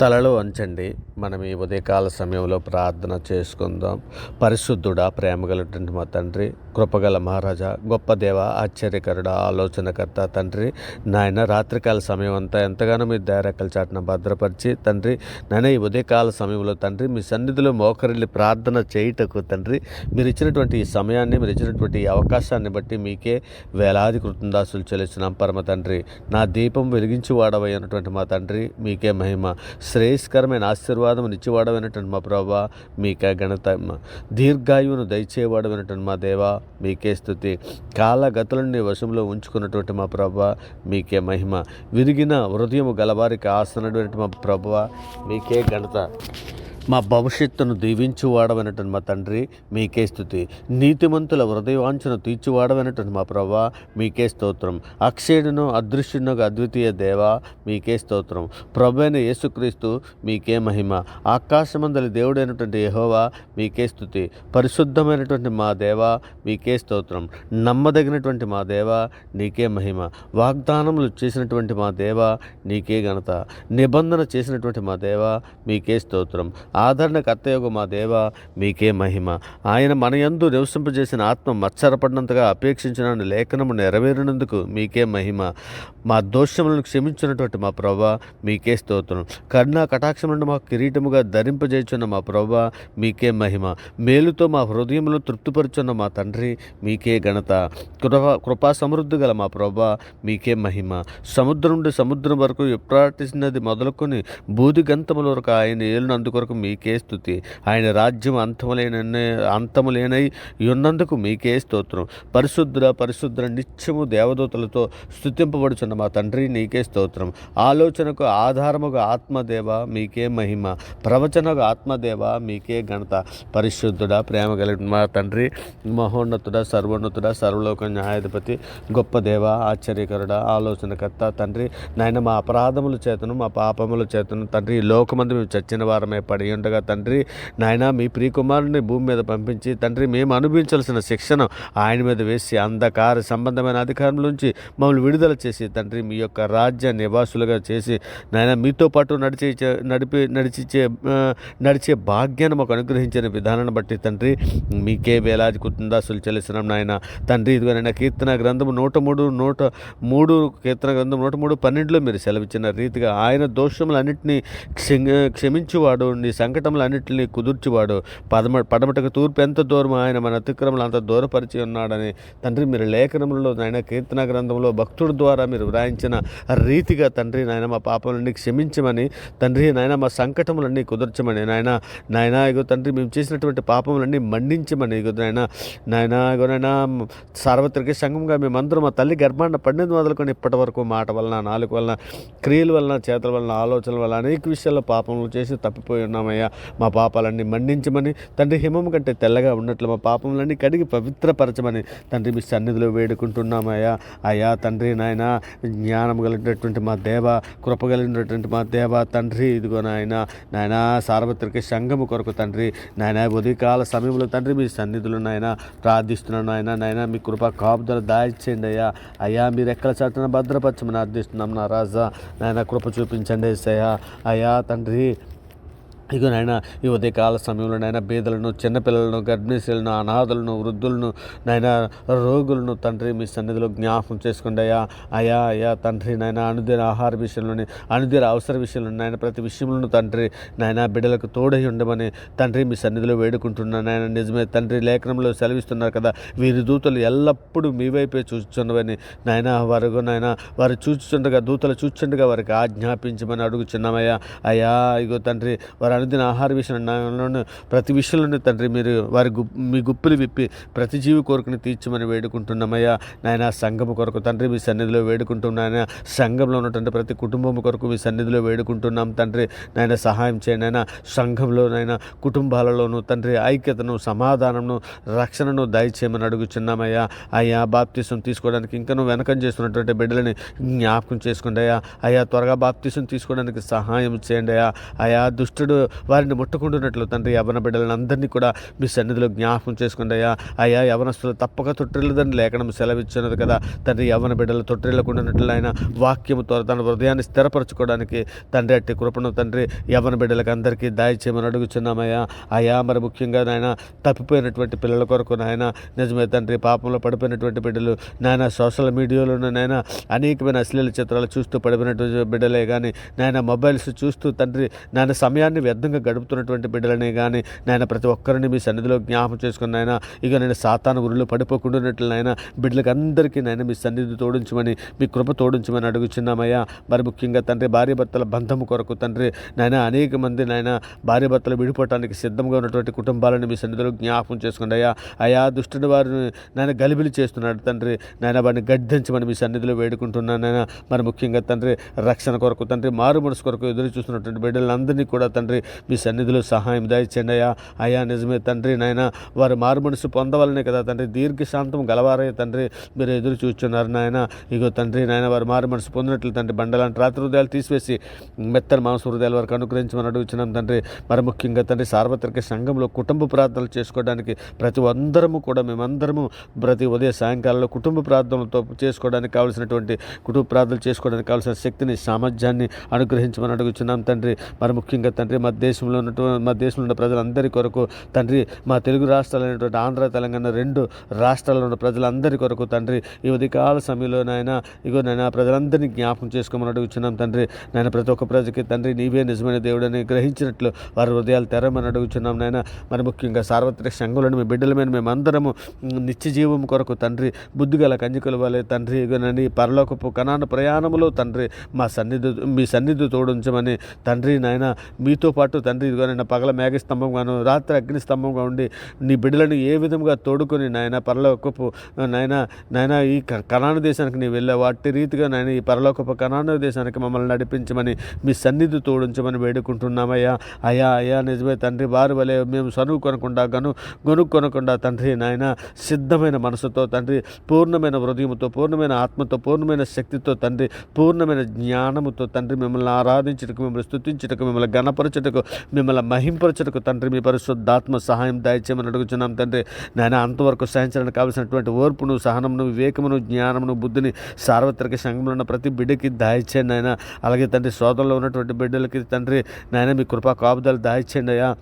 తలలో వంచండి. మనం ఈ ఉదయకాల సమయంలో ప్రార్థన చేసుకుందాం. పరిశుద్ధుడా ప్రేమగలటువంటి మా తండ్రి కృపగల మహారాజా గొప్ప దేవ ఆశ్చర్యకరుడ ఆలోచనకర్త తండ్రి నాయన రాత్రికాల సమయం అంతా ఎంతగానో మీ దయారెక్కల చాటున భద్రపరిచి తండ్రి నాయన ఈ ఉదయకాల సమయంలో తండ్రి మీ సన్నిధిలో మోకరిల్లి ప్రార్థన చేయుటకు తండ్రి మీరు ఇచ్చినటువంటి ఈ సమయాన్ని మీరు ఇచ్చినటువంటి ఈ అవకాశాన్ని బట్టి మీకే వేలాది కృతందాసులు చెల్లిస్తున్నాం. పరమ తండ్రి నా దీపం వెలిగించి వాడవైనటువంటి మా తండ్రి మీకే మహిమ. శ్రేయస్కరమైన ఆశీర్వాదం ఇచ్చేవాడమైనటువంటి మా ప్రభా మీకే ఘనత. దీర్ఘాయువును దయచేవాడమైనటువంటి మా దేవా మీకే స్థుతి కాలగతులను నీ వశంలో ఉంచుకున్నటువంటి మా ప్రభా మీకే మహిమ. విరిగిన హృదయము గలవారికి ఆసనటువంటి మా ప్రభా మీకే ఘనత. మా భవిష్యత్తును దీవించువాడవనటను మా తండ్రి మీకే స్థుతి నీతిమంతుల హృదయవాంఛను తీర్చువాడమైనటువంటి మా ప్రభా మీకే స్తోత్రం. అక్షయుడును అదృశ్యును అద్వితీయ దేవ మీకే స్తోత్రం. ప్రభు అయిన యేసుక్రీస్తు మీకే మహిమ. ఆకాశమందలి దేవుడైనటువంటి యహోవా మీకే స్థుతి పరిశుద్ధమైనటువంటి మా దేవ మీకే స్తోత్రం. నమ్మదగినటువంటి మా దేవ నీకే మహిమ. వాగ్దానములు చేసినటువంటి మా దేవ నీకే ఘనత. నిబంధన చేసినటువంటి మా దేవ మీకే స్తోత్రం. ఆదరణ కర్తయోగ మా దేవ మీకే మహిమ. ఆయన మన యందు నివసింపజేసిన ఆత్మ మత్సరపడినంతగా అపేక్షించిన లేఖనము నెరవేరినందుకు మీకే మహిమ. మా దోషములను క్షమించినటువంటి మా ప్రభా మీకే స్తోత్రం. కరుణా కటాక్షములను మా కిరీటముగా ధరింపజేయుచున్న మా ప్రభా మీకే మహిమ. మేలుతో మా హృదయంలో తృప్తిపరుచున్న మా తండ్రి మీకే ఘనత. కృపా కృపా సమృద్ధి గల మా ప్రభా మీకే మహిమ. సముద్రం నుండి సముద్రం వరకు ఎప్రాటిసినది మొదలుకొని బూది గంతముల వరకు ఆయన ఏలును అందుకొరకు మీకే స్థుతి ఆయన రాజ్యం అంతములేన అంతములేనై ఉన్నందుకు మీకే స్తోత్రం. పరిశుద్ధుల పరిశుద్ర నిత్యము దేవదూతలతో స్థుతింపబడుచున్న మా తండ్రి నీకే స్తోత్రం. ఆలోచనకు ఆధారముగా ఆత్మదేవ మీకే మహిమ. ప్రవచనకు ఆత్మదేవ మీకే ఘనత. పరిశుద్ధుడ ప్రేమ కలిగిన మా తండ్రి మహోన్నతుడ సర్వోన్నతుడ సర్వలోక న్యాయాధిపతి గొప్ప దేవ ఆశ్చర్యకరుడ ఆలోచనకర్త తండ్రి. నాయన మా అపరాధముల చేతను మా పాపముల చేతను తండ్రి లోకమంది లోకమందు మేము చచ్చిన వారమే పడి ఉండగా తండ్రి నాయన మీ ప్రియకుమారుని భూమి మీద పంపించి తండ్రి మేము అనుభవించాల్సిన శిక్షను ఆయన మీద వేసి అంధకార సంబంధమైన అధికారం నుంచి మమ్మల్ని విడుదల చేసి తండ్రి మీ యొక్క రాజ్య నివాసులుగా చేసి నాయన మీతో పాటు నడిచే నడిపి నడిచిచ్చే నడిచే భాగ్యాన్ని మాకు అనుగ్రహించిన విధానాన్ని బట్టి తండ్రి మీకే వేలాది కుటుందాసులు చెల్లిస్తున్నాం నాయన. తండ్రి ఇదిగోనైనా కీర్తన గ్రంథము నూట మూడు నూట మూడు కీర్తన గ్రంథం నూట మూడు పన్నెండులో మీరు సెలవిచ్చిన రీతిగా ఆయన దోషములన్నింటినీ క్షమి క్షమించువాడు నీ సంకటములన్నింటినీ కుదుర్చువాడు. పదమ పడమటకు తూర్పు ఎంత దూరం ఆయన మన అతిక్రమలు అంత దూరపరిచి ఉన్నాడని. తండ్రి మీరు లేఖనములలో నాయన కీర్తన గ్రంథంలో భక్తుడి ద్వారా మీరు వ్రాయించిన రీతిగా తండ్రి నాయన మా పాపములన్నీ క్షమించమని తండ్రి నాయన మా సంకటములన్నీ కుదర్చమని నాయన నాయన ఇగో తండ్రి మేము చేసినటువంటి పాపములన్నీ మండించమని ఇగో నాయన నాయన ఇగో నాయన సార్వత్రిక సంఘంగా మేమందరం మా తల్లి గర్భాండ పండిన మొదలుకొని ఇప్పటి వరకు మాట వలన నాలుగు వలన క్రియల వలన చేతల వలన ఆలోచనల వలన అనేక విషయాల్లో పాపములు చేసి తప్పిపోయి ఉన్నాము అయ్యా మా పాపాలన్నీ మండించమని తండ్రి హిమం కంటే తెల్లగా ఉన్నట్లు మా పాపములన్నీ కడిగి పవిత్రపరచమని తండ్రి మీ సన్నిధిలో వేడుకుంటున్నామయ్యా. అయ్యా తండ్రి నాయన జ్ఞానం కలిగినటువంటి మా దేవ కృప కలిగినటువంటి మా దేవ తండ్రి ఇదిగో నాయన. నాయన సార్వత్రిక సంఘము కొరకు తండ్రి నాయన ఉదయకాల సమయంలో తండ్రి మీ సన్నిధులు నాయన ప్రార్థిస్తున్నాను నాయన. నాయన మీ కృప కాపుదల దాయిచ్చేయండి అయ్యా. అయ్యా మీరు ఎక్కడ చాటున భద్రపరచమని అర్థిస్తున్నాం నా రాజా. నాయన కృప చూపించండి ఏసయ్యా. అయ్యా తండ్రి ఇక నాయన ఈ ఉదయకాల సమయంలో నాయన బీదలను చిన్నపిల్లలను గర్భిణీశీలను అనాథులను వృద్ధులను నాయన రోగులను తండ్రి మీ సన్నిధిలో జ్ఞాపకం చేసుకోండి అయ్యా. అయా అయ్యా తండ్రి నాయన అనుదిన ఆహార విషయంలోని అనుదిన అవసర విషయంలో నాయన ప్రతి విషయంలోనూ తండ్రి నాయన బిడ్డలకు తోడై ఉండమని తండ్రి మీ సన్నిధిలో వేడుకుంటున్నాను నాయన. నిజమే తండ్రి లేఖనంలో సెలవిస్తున్నారు కదా వీరి దూతలు ఎల్లప్పుడూ మీ వైపే చూచుచున్నవని నాయన వారు నాయన వారు చూచుచుండగా దూతలు చూచుండగా వారికి ఆజ్ఞాపించమని అడుగుచున్నామయ్యా. అయ్యా ఇగో తండ్రి వారు అనుదిన ఆహార విషయంలో ప్రతి విషయంలోనూ తండ్రి మీరు వారి గు మీ గుప్పులు విప్పి ప్రతి జీవి కోరికను తీర్చమని వేడుకుంటున్నామయ్యా. నాయన సంఘము కొరకు తండ్రి మీ సన్నిధిలో వేడుకుంటున్నాయన సంఘంలో ఉన్నటువంటి ప్రతి కుటుంబం కొరకు మీ సన్నిధిలో వేడుకుంటున్నాం తండ్రి. నాయన సహాయం చేయండి. నాయన సంఘంలో కుటుంబాలలోనూ తండ్రి ఐక్యతను సమాధానమును రక్షణను దయచేయమని అడుగుచున్నామయ్యా. అయ్యా బాప్తీసం తీసుకోవడానికి ఇంకనూ వెనకం చేస్తున్నటువంటి బిడ్డలని జ్ఞాపకం చేసుకోండి అయ్యా అయ్యా త్వరగా బాప్తీసం తీసుకోవడానికి సహాయం చేయండి అయ్యా అయా దుష్టుడు వారిని ముట్టుకుంటున్నట్లు తండ్రి యవన బిడ్డలను అందరినీ కూడా మీ సన్నిధిలో జ్ఞాపకం చేసుకోండి అయ్యా. యవనస్తులు తప్పక తొట్టిల్లదని లేఖనం సెలవిచ్చినది కదా. తండ్రి యవన బిడ్డలు తొట్టిల్లకుండానట్లు ఆయన వాక్యముతో తన హృదయాన్ని స్థిరపరచుకోవడానికి తండ్రి అట్టి కృపను తండ్రి యవన బిడ్డలకు అందరికీ దాయిచేయమని అడుగుచున్నామయ్యా. అయ్యా మరి ముఖ్యంగా నాయన తప్పిపోయినటువంటి పిల్లల కొరకు నాయన నిజమే తండ్రి పాపంలో పడిపోయినటువంటి బిడ్డలు నాయన సోషల్ మీడియాలో నాయన అనేకమైన అశ్లీల చిత్రాలు చూస్తూ పడిపోయినటువంటి బిడ్డలే కానీ నాయన మొబైల్స్ చూస్తూ తండ్రి నాయన సమయాన్ని వ్యర్థంగా గడుపుతున్నటువంటి బిడ్డలనే కానీ నాయన ప్రతి ఒక్కరిని మీ సన్నిధిలో జ్ఞాపం చేసుకుని నాయన ఇక నేను సాతాను గురులు పడిపోకుండా నాయన బిడ్డలకు అందరికీ నాయన మీ సన్నిధి తోడించమని మీ కృప తోడించమని అడుగుచున్నామయ్యా. మరి ముఖ్యంగా తండ్రి భార్య భర్తల బంధము కొరకు తండ్రి నాయన అనేక మంది నాయన భార్య భర్తలు విడిపోవటానికి సిద్ధంగా ఉన్నటువంటి కుటుంబాలను మీ సన్నిధిలో జ్ఞాపం చేసుకోండి అయ్యా. అయా దుష్టుని వారిని నాయన గలిబిలి చేస్తున్నాడు తండ్రి. నాయన వాడిని గడ్డించమని మీ సన్నిధిలో వేడుకుంటున్నాను నాయన. మరి ముఖ్యంగా తండ్రి రక్షణ కొరకు తండ్రి మారు మనసు కొరకు ఎదురు చూస్తున్నటువంటి బిడ్డలందరినీ కూడా తండ్రి మీ సన్నిధిలో సహాయం దయచండి అయ్యా. అయ్యా నిజమే తండ్రి నాయన వారు మారు మనసు పొందవాలనే కదా తండ్రి. దీర్ఘశాంతం గలవారే తండ్రి. మీరు ఎదురు చూస్తున్నారు నాయన. ఇగో తండ్రి నాయన వారు మారు మనసు పొందినట్లు తండ్రి. బండలాంటి రాత్రి హృదయాలు తీసివేసి మెత్తని మాంస హృదయాల వరకు అనుగ్రహించమని అడుగుతున్నాం తండ్రి. మరి ముఖ్యంగా తండ్రి సార్వత్రిక సంఘంలో కుటుంబ ప్రార్థనలు చేసుకోవడానికి ప్రతి అందరము కూడా మేమందరము ప్రతి ఉదయ సాయంకాలంలో కుటుంబ ప్రార్థనలతో చేసుకోవడానికి కావాల్సినటువంటి కుటుంబ ప్రార్థనలు చేసుకోవడానికి కావాల్సిన శక్తిని సామర్థ్యాన్ని అనుగ్రహించమని అడుగుతున్నాం తండ్రి. మరి ముఖ్యంగా తండ్రి మా దేశంలో ఉన్నటువంటి మా దేశంలో ఉన్న ప్రజలందరి కొరకు తండ్రి మా తెలుగు రాష్ట్రాలైనటువంటి ఆంధ్ర తెలంగాణ రెండు రాష్ట్రాల్లో ఉన్న ప్రజలందరి కొరకు తండ్రి ఈ ఉదయకాల సమయంలో నాయన ఇగో నాయన ప్రజలందరినీ జ్ఞాపకం చేసుకోమని అడుగుచున్నాం తండ్రి. నాయన ప్రతి ఒక్క ప్రజకి తండ్రి నీవే నిజమైన దేవుడని గ్రహించినట్లు వారి హృదయాలు తెరమని అడుగుచున్నాం నాయన. మరి ముఖ్యంగా సార్వత్రిక సంఘులను మీ బిడ్డల మీద మేమందరము నిత్య జీవం కొరకు తండ్రి బుద్ధిగల కంజికలు వలె తండ్రి ఇగోనని పరలోకపు కణాన ప్రయాణములో తండ్రి మా సన్నిధి మీ సన్నిధి తోడించమని తండ్రి నాయన మీతో పాటు తండ్రి ఇదిగోనైనా పగల మేఘస్తంభంగాను రాత్రి అగ్నిస్తంభంగా ఉండి నీ బిడ్డలను ఏ విధంగా తోడుకొని నాయన పరలోకపు నాయన నాయన ఈ క- దేశానికి నీ వెళ్ళావు. అట్టి రీతిగా నాయన ఈ పరలోకపు కణాను దేశానికి మమ్మల్ని నడిపించమని మీ సన్నిధి తోడించమని వేడుకుంటున్నామయ్యా. అయ్యా అయ్యా నిజమే తండ్రి వారు వలె మేము సనువు కొనకుండా గను గొనుక్కొనకుండా తండ్రి నాయన సిద్ధమైన మనసుతో తండ్రి పూర్ణమైన హృదయంతో పూర్ణమైన ఆత్మతో పూర్ణమైన శక్తితో తండ్రి పూర్ణమైన జ్ఞానముతో తండ్రి మిమ్మల్ని ఆరాధించటకు మిమ్మల్ని స్థుతించటకు మిమ్మల్ని గణపరచటం మిమ్మల్ని మహింపరచుటకు తండ్రి మీ పరిశుద్ధాత్మ సహాయం దయచేయమని అడుగుచున్నాం తండ్రి. నాయన అంతవరకు సహించడానికి కావలసినటువంటి ఓర్పును సహనమును వివేకమును జ్ఞానమును బుద్ధిని సార్వత్రిక సంఘంలో ఉన్న ప్రతి బిడ్డకి దాయిచ్చేయండి నాయన. అలాగే తండ్రి సోదరులో ఉన్నటువంటి బిడ్డలకి తండ్రి నాయన మీ కృపా కాపుదలు దాయిచ్చేయండి అయ్యా.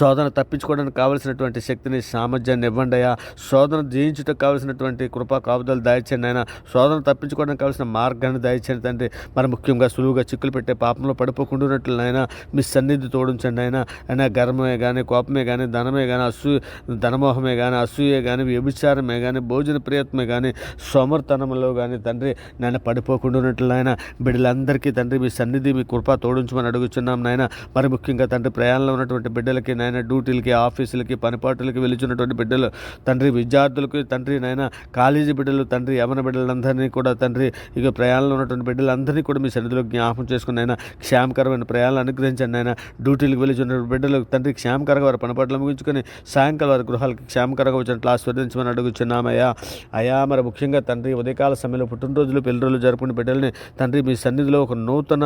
శోధన తప్పించుకోవడానికి కావలసినటువంటి శక్తిని సామర్థ్యాన్ని ఇవ్వండి అయ్యా. శోధన జయించుటకు కావలసినటువంటి కృపా కాపుదలు దయచేయండి ఆయన శోధన తప్పించుకోవడానికి కావలసిన మార్గాన్ని దయచేయండి తండ్రి. మరి ముఖ్యంగా సులువుగా చిక్కులు పెట్టే పాపంలో పడిపోకుండా ఆయన మీ సన్నిధి తోడించండి ఆయన అయినా గర్వమే కానీ కోపమే కానీ ధనమే కానీ అసూ ధనమోహమే కానీ అసూయే కానీ వ్యభిచారమే కానీ భోజన ప్రయత్నమే కానీ సోమర్తనంలో కానీ తండ్రి నాయన పడిపోకుండా ఉన్నట్లు ఆయన బిడ్డలందరికీ తండ్రి మీ సన్నిధి మీ కృప తోడించమని అడుగుచున్నాం నాయన. మరి ముఖ్యంగా తండ్రి ప్రయాణంలో ఉన్నటువంటి బిడ్డలు బిడ్డలకి నాయన డ్యూటీలకి ఆఫీసులకి పనిపాటులకి వెలుచున్నటువంటి బిడ్డలు. తండ్రి విద్యార్థులకు తండ్రి నాయన కాలేజీ బిడ్డలు తండ్రి యమన బిడ్డలందరినీ కూడా తండ్రి ఇక ప్రయాణంలో ఉన్నటువంటి బిడ్డలందరినీ కూడా మీ సన్నిధిలో జ్ఞాపం చేసుకుని ఆయన క్షేమకరమైన ప్రయాణాలు అనుగ్రహించండి ఆయన డ్యూటీలకు వెలుచున్న బిడ్డలు తండ్రి క్షేమకరంగా వారి పనిపాట్లు ముగించుకొని సాయంకాలం వారి గృహాలకి క్షేమకరంగా వచ్చినట్లు ఆస్వాదించమని అడుగుచున్నామయ్యా. అయా మరి ముఖ్యంగా తండ్రి ఉదయకాల సమయంలో పుట్టినరోజులు పెళ్ళి రోజులు జరుపుకునే బిడ్డల్ని తండ్రి మీ సన్నిధిలో ఒక నూతన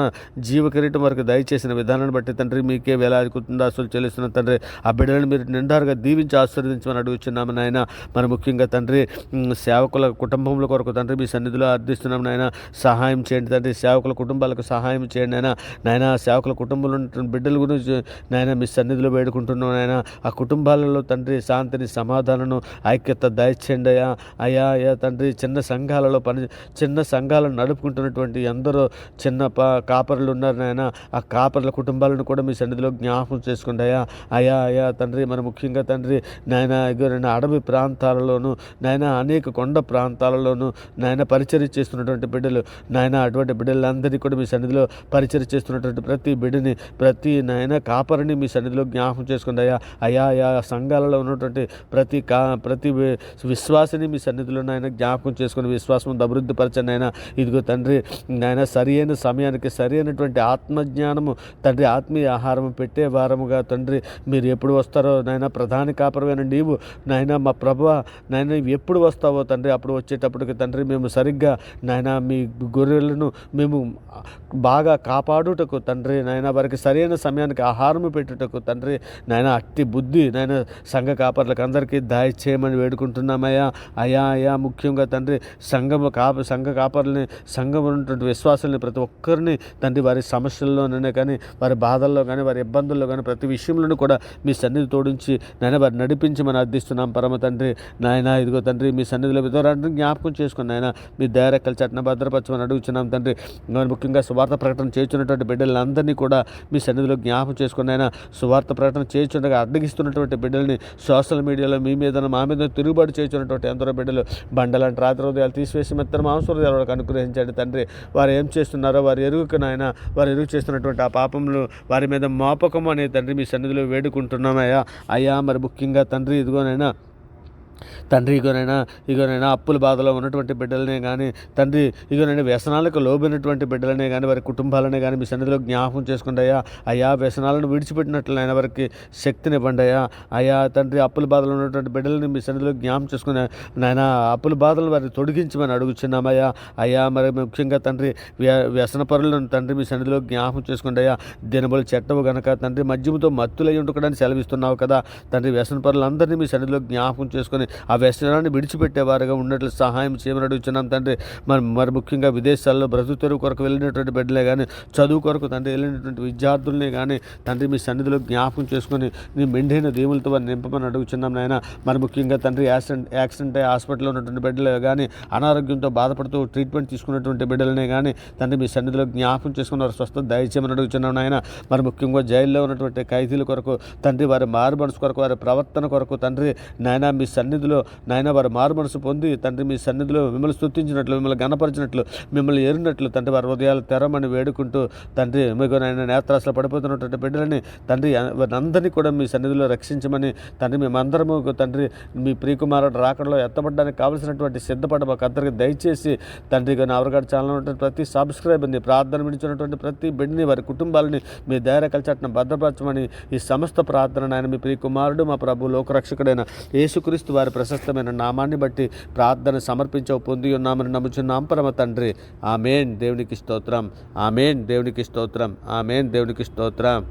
జీవ కిరీటం వరకు దయచేసిన విధానాన్ని బట్టి తండ్రి మీకే వేలాది కుందాసులు చేస్తున్న తండ్రి ఆ బిడ్డలను మీరు నిండారుగా దీవించి ఆశీర్వదించమని అడుగుచున్నాము నాయన. మరి ముఖ్యంగా తండ్రి సేవకుల కుటుంబముల కొరకు తండ్రి మీ సన్నిధిలో అర్థిస్తున్నాము నాయన. సహాయం చేయండి తండ్రి సేవకుల కుటుంబాలకు సహాయం చేయండి నాయన. నాయన సేవకుల కుటుంబంలో ఉన్నటువంటి బిడ్డల గురించి నాయన మీ సన్నిధిలో వేడుకుంటున్నాం నాయన. ఆ కుటుంబాలలో తండ్రి శాంతిని సమాధానం ఐక్యత దయచేయండి అయ్యా. అయ్యా అయ్యా తండ్రి చిన్న సంఘాలలో పని చిన్న సంఘాలను నడుపుకుంటున్నటువంటి ఎందరో చిన్న పా కాపరులు ఉన్నారు నాయన. ఆ కాపర్ల కుటుంబాలను కూడా మీ సన్నిధిలో జ్ఞాపకం చేసుకోండి అయా అయా తండ్రి మరి ముఖ్యంగా తండ్రి నాయన ఇగో అడవి ప్రాంతాలలోను నాయన అనేక కొండ ప్రాంతాలలోను నాయన పరిచర్య చేస్తున్నటువంటి బిడ్డలు నాయన అటువంటి బిడ్డలందరినీ కూడా మీ సన్నిధిలో పరిచర్య చేస్తున్నటువంటి ప్రతి బిడ్డని ప్రతి నాయన కాపరిని మీ సన్నిధిలో జ్ఞాపకం చేసుకోండి అయ్యా అయ్యా అయా సంఘాలలో ఉన్నటువంటి ప్రతి కా ప్రతి విశ్వాసిని మీ సన్నిధిలో నాయన జ్ఞాపకం చేసుకుని విశ్వాసం అభివృద్ధి పరచండి ఆయన ఇదిగో తండ్రి నాయన సరి అయిన సమయానికి సరి అయినటువంటి ఆత్మజ్ఞానము తండ్రి ఆత్మీయ ఆహారం పెట్టే వారముగా తండ్రి మీరు ఎప్పుడు వస్తారో నాయన ప్రధాని కాపరమైన నీవు నాయన మా ప్రభు నాయన నీవు ఎప్పుడు వస్తావో తండ్రి అప్పుడు వచ్చేటప్పటికి తండ్రి మేము సరిగ్గా నాయన మీ గొర్రెలను మేము బాగా కాపాడుటకు తండ్రి నాయన వారికి సరైన సమయానికి ఆహారం పెట్టుటకు తండ్రి నాయన అట్టి బుద్ధి నాయన సంఘ కాపర్లకు అందరికీ దాయి చేయమని వేడుకుంటున్నామయ్యా. అయా అయా ముఖ్యంగా తండ్రి సంఘము కాప సంఘ కాపర్లని సంఘం ఉన్నటువంటి విశ్వాసాలని ప్రతి ఒక్కరిని తండ్రి వారి సమస్యల్లోనే కానీ వారి బాధల్లో కానీ వారి ఇబ్బందుల్లో కానీ ప్రతి విషయంలోనూ కూడా మీ సన్నిధి తోడించి నాయన వారి నడిపించమని అర్థిస్తున్నాం. పరమ తండ్రి నాయన ఇదిగో తండ్రి మీ సన్నిధిలో విధవరాన్ని జ్ఞాపకం చేసుకుని నాయన మీ దయారెక్కల చట్టన భద్రపరచమని అడుగుతున్నాం తండ్రి. ముఖ్యంగా సువార్త ప్రకటన చేస్తున్నటువంటి బిడ్డలందరినీ కూడా మీ సన్నిధిలో జ్ఞాపకం చేసుకుని ఆయన సువార్త ప్రకటన చేస్తుండగా అడ్డగిస్తున్నటువంటి బిడ్డల్ని సోషల్ మీడియాలో మీ మీద మా మీద తిరుగుబాటు చేస్తున్నటువంటి ఎందరో బిడ్డలు బండలాంటి రాత్రి హృదయాలు తీసివేసి మెత్తన మాంసహృదయాలు వాళ్ళకి అనుగ్రహించండి తండ్రి. వారు ఏం చేస్తున్నారో వారు ఎరుగుకు నాయన వారు ఎరుగు చేస్తున్నటువంటి ఆ పాపములు వారి మీద మోపకము అనే తండ్రి మీ సన్నిధిలో వేడుకుంటున్నామయ్యా అయ్యా మరి ముఖ్యంగా తండ్రి ఇదిగోనైనా తండ్రి ఇగోనైనా ఇగోనైనా అప్పుల బాధలో ఉన్నటువంటి బిడ్డలనే కానీ తండ్రి ఇగోనైనా వ్యసనాలకు లోబినటువంటి బిడ్డలనే కానీ వారి కుటుంబాలనే కానీ మీ సన్నిధిలో జ్ఞాపకం చేసుకుంటాయా అయ్యా వ్యసనాలను విడిచిపెట్టినట్లయినా వారికి శక్తినివ్వండి అయ్యా. అయ్యా తండ్రి అప్పుల బాధలో ఉన్నటువంటి బిడ్డలని మీ సన్నిధిలో జ్ఞాపకం చేసుకుని నాయన అప్పుల బాధలను వారిని తొడిగించమని అడుగుచున్నామయ్యా అయ్యా. మరి ముఖ్యంగా తండ్రి వ్య వ్యసన పరులను తండ్రి మీ సన్నిధిలో జ్ఞాపకం చేసుకుంటే అయ్యా. దినబలు చెట్టవు గనక తండ్రి మద్యంతో మత్తులై ఉండకడానికి సెలవిస్తున్నావు కదా. తండ్రి వ్యసన పరులందరినీ మీ సన్నిధిలో జ్ఞాపకం చేసుకొని ఆ వ్యసనాన్ని విడిచిపెట్టేవారుగా ఉన్నట్లు సహాయం చేయమని అడుగుతున్నాం తండ్రి. మరి మరి ముఖ్యంగా విదేశాల్లో బ్రతుకు కొరకు వెళ్ళినటువంటి బిడ్డలే కానీ చదువు కొరకు తండ్రి వెళ్ళినటువంటి విద్యార్థుల్ని కానీ తండ్రి మీ సన్నిధిలో జ్ఞాపకం చేసుకొని నీ మెండైన దేవులతో వారిని నింపమని అడుగుతున్నాం నాయన. మరి ముఖ్యంగా తండ్రి యాక్సిడెంట్ యాక్సిడెంట్ అయ్యి హాస్పిటల్లో ఉన్నటువంటి బిడ్డలే కానీ అనారోగ్యంతో బాధపడుతూ ట్రీట్మెంట్ తీసుకున్నటువంటి బిడ్డలనే కానీ తండ్రి మీ సన్నిధిలో జ్ఞాపకం చేసుకుని వారి స్వస్థత దయచేయమని అడుగుతున్నాం నాయన. మరి ముఖ్యంగా జైల్లో ఉన్నటువంటి ఖైదీల కొరకు తండ్రి వారి మారు మనసు కొరకు వారి ప్రవర్తన కొరకు తండ్రి నాయన మీ సన్నిధిలో నాయన వారి మారు మనసు పొంది తండ్రి మీ సన్నిధిలో మిమ్మల్ని స్థుతించినట్లు మిమ్మల్ని గణపరిచినట్లు మిమ్మల్ని ఏరినట్లు తండ్రి వారి హృదయాలు తెరమని వేడుకుంటూ తండ్రి మీకు నాయన నేత్రాసలు పడిపోతున్నటువంటి బిడ్డలని తండ్రి అందరినీ కూడా మీ సన్నిధిలో రక్షించమని తండ్రి మేమందరము తండ్రి మీ ప్రియకుమారుడు రాకడలో ఎత్తబడడానికి కావలసినటువంటి సిద్ధపడ మాకు దయచేసి తండ్రి కానీ అవరగాడు ఛానల్ ఉన్నటువంటి ప్రతి సబ్స్క్రైబర్ని ప్రార్థన విడిచినటువంటి ప్రతి బిడ్డని వారి కుటుంబాలని మీ ధైర్య కలిచట్న భద్రపరచమని ఈ సమస్త ప్రార్థన ఆయన మీ ప్రియకుమారుడు మా ప్రభు లోకరక్షకుడైన యేసుక్రీస్తు వారి ప్రశస్తమైన నామాన్ని బట్టి ప్రార్థన సమర్పించవు పొంది ఉన్నామని నమ్ముచున్నాం. పరమ తండ్రి ఆమెన్. దేవునికి స్తోత్రం. ఆమెన్. దేవునికి స్తోత్రం. ఆమెన్. దేవునికి స్తోత్రం.